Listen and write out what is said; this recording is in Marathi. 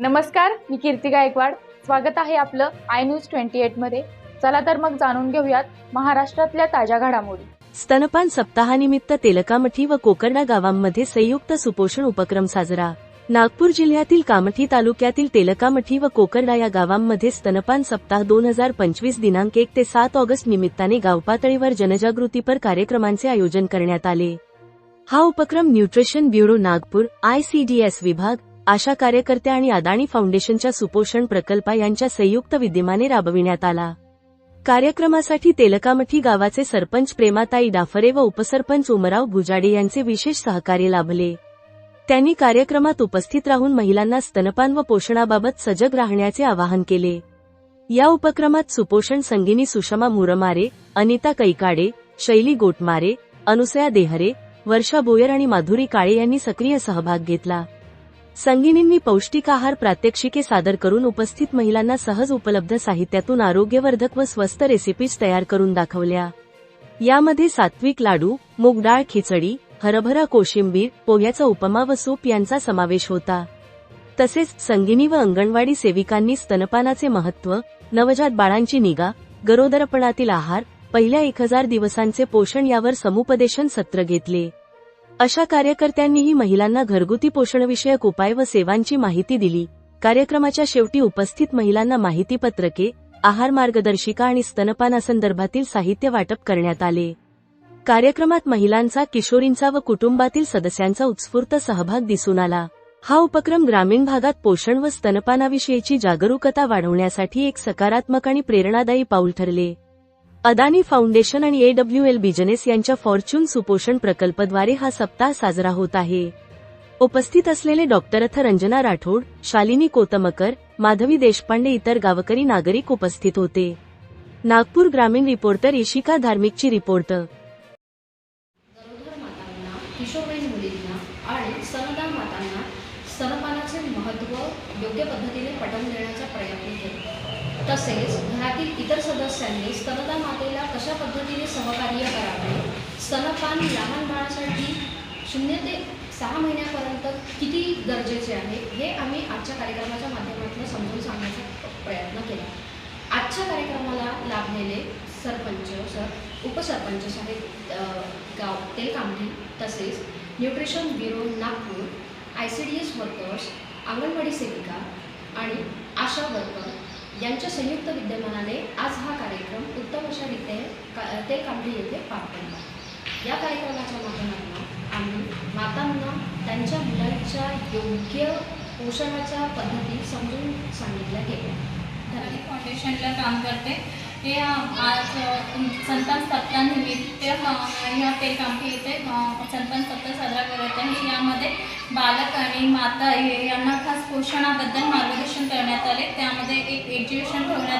नमस्कार मी कीर्ती गायकवाड. स्वागत आहे आपलं आय न्यूज ट्वेंटी मध्ये. चला तर मग जाणून घेऊयात महाराष्ट्रातल्या ताज्या घडामोडी. स्तनपान सप्ताहानिमित्त तेलकामठी व कोकर्णा गावांमध्ये संयुक्त सुपोषण उपक्रम साजरा. नागपूर जिल्ह्यातील कामठी तालुक्यातील तेलकामठी व कोकर्णा या गावांमध्ये स्तनपान सप्ताह दोन हजार पंचवीस दिनांक एक ते सात ऑगस्ट निमित्ताने गावपातळीवर जनजागृतीपर कार्यक्रमांचे आयोजन करण्यात आले. हा उपक्रम न्यूट्रिशन ब्युरो नागपूर आयसीडीएस विभाग आशा कार्यकर्त्या आणि अदाणी फाउंडेशनच्या सुपोषण प्रकल्प यांच्या संयुक्त विद्यमाने राबविण्यात आला. कार्यक्रमासाठी तेलकामठी गावाचे सरपंच प्रेमाताई डाफरे व उपसरपंच उमराव भुजाडे यांचे विशेष सहकार्य लाभले. त्यांनी कार्यक्रमात उपस्थित राहून महिलांना स्तनपान व पोषणाबाबत सजग राहण्याचे आवाहन केले. या उपक्रमात सुपोषण संगिनी सुषमा मुरमारे अनिता कैकाडे शैली गोटमारे अनुसया देहरे वर्षा बोयर आणि माधुरी काळे यांनी सक्रिय सहभाग घेतला. संगिनींनी पौष्टिक आहार प्रात्यक्षिके सादर करून उपस्थित महिलांना सहज उपलब्ध साहित्यातून आरोग्यवर्धक व स्वस्त रेसिपीज तयार करून दाखवल्या. यामध्ये सात्विक लाडू मूगडाळ खिचडी हरभरा कोशिंबीर पोह्याचा उपमा व सूप यांचा समावेश होता. तसेच संगिनी व अंगणवाडी सेविकांनी स्तनपानाचे महत्त्व नवजात बाळांची निगा गरोदरपणातील आहार पहिल्या एक हजार दिवसांचे पोषण यावर समुपदेशन सत्र घेतले. अशा कार्यकर्त्यांनीही महिलांना घरगुती पोषणविषयक उपाय व सेवांची माहिती दिली. कार्यक्रमाच्या शेवटी उपस्थित महिलांना माहितीपत्रके आहार मार्गदर्शिका आणि स्तनपानासंदर्भातील साहित्य वाटप करण्यात आले. कार्यक्रमात महिलांचा किशोरींचा व कुटुंबातील सदस्यांचा उत्स्फूर्त सहभाग दिसून आला. हा उपक्रम ग्रामीण भागात पोषण व स्तनपानाविषयीची जागरूकता वाढवण्यासाठी एक सकारात्मक आणि प्रेरणादायी पाऊल ठरले. अदानी फाउंडेशन आणि एडब्ल्यूएल बिजनेस यांच्या फॉर्च्यून सुपोषण प्रकल्पद्वारे हा सप्ताह साजरा होत आहे. उपस्थित असलेले डॉक्टर अथ रंजना राठोड शालिनी कोतमकर माधवी देशपांडे इतर गावकरी नागरिक उपस्थित होते. नागपूर ग्रामीण रिपोर्टर इशिका धार्मिकची रिपोर्ट. मातांना किशोरवयीन मुलींना आणि स्तनदान मातांना स्तनपानाचे महत्त्व योग्य पद्धतीने पटवून देण्याचा प्रयत्न केला. तसेच घरातील इतर सदस्यांनी स्तनदा मातेला कशा पद्धतीने सहकार्य करावे? स्तनपान लहान बाळासाठी शून्य ते सहा महिन्यापर्यंत किती गरजेचे आहे? हे आम्ही आजच्या कार्यक्रमाच्या माध्यमातून समजून सांगण्याचा प्रयत्न केला. आजच्या कार्यक्रमाला लाभलेले सरपंच सर उपसरपंच साहेब अ, गाव तेलकामठी तसेच nutrition bureau Nagpur I C D S workers anganwadi सेविका आणि आशा वर्कर यांच्या संयुक्त विद्यमानाने आज हा कार्यक्रम उत्तम अशा रीते का तेलकामठी येथे पार पडला. या कार्यक्रमाच्या माध्यमातून आम्ही मातांना त्यांच्या मुलांच्या योग्य पोषणाच्या पद्धती समजून सांगितल्या गेल्या. धरणी फाउंडेशनला काम करते. हे आज अं, संतान सप्ताहानिमित्त अं, या येथे अं, सप्ताह साजरा करत आहे यामध्ये बालक आणि माता हे यांना खास पोषणाबद्दल मार्गदर्शन करण्यात आले. त्यामध्ये एक एक्झिबिशन ठेवण्यात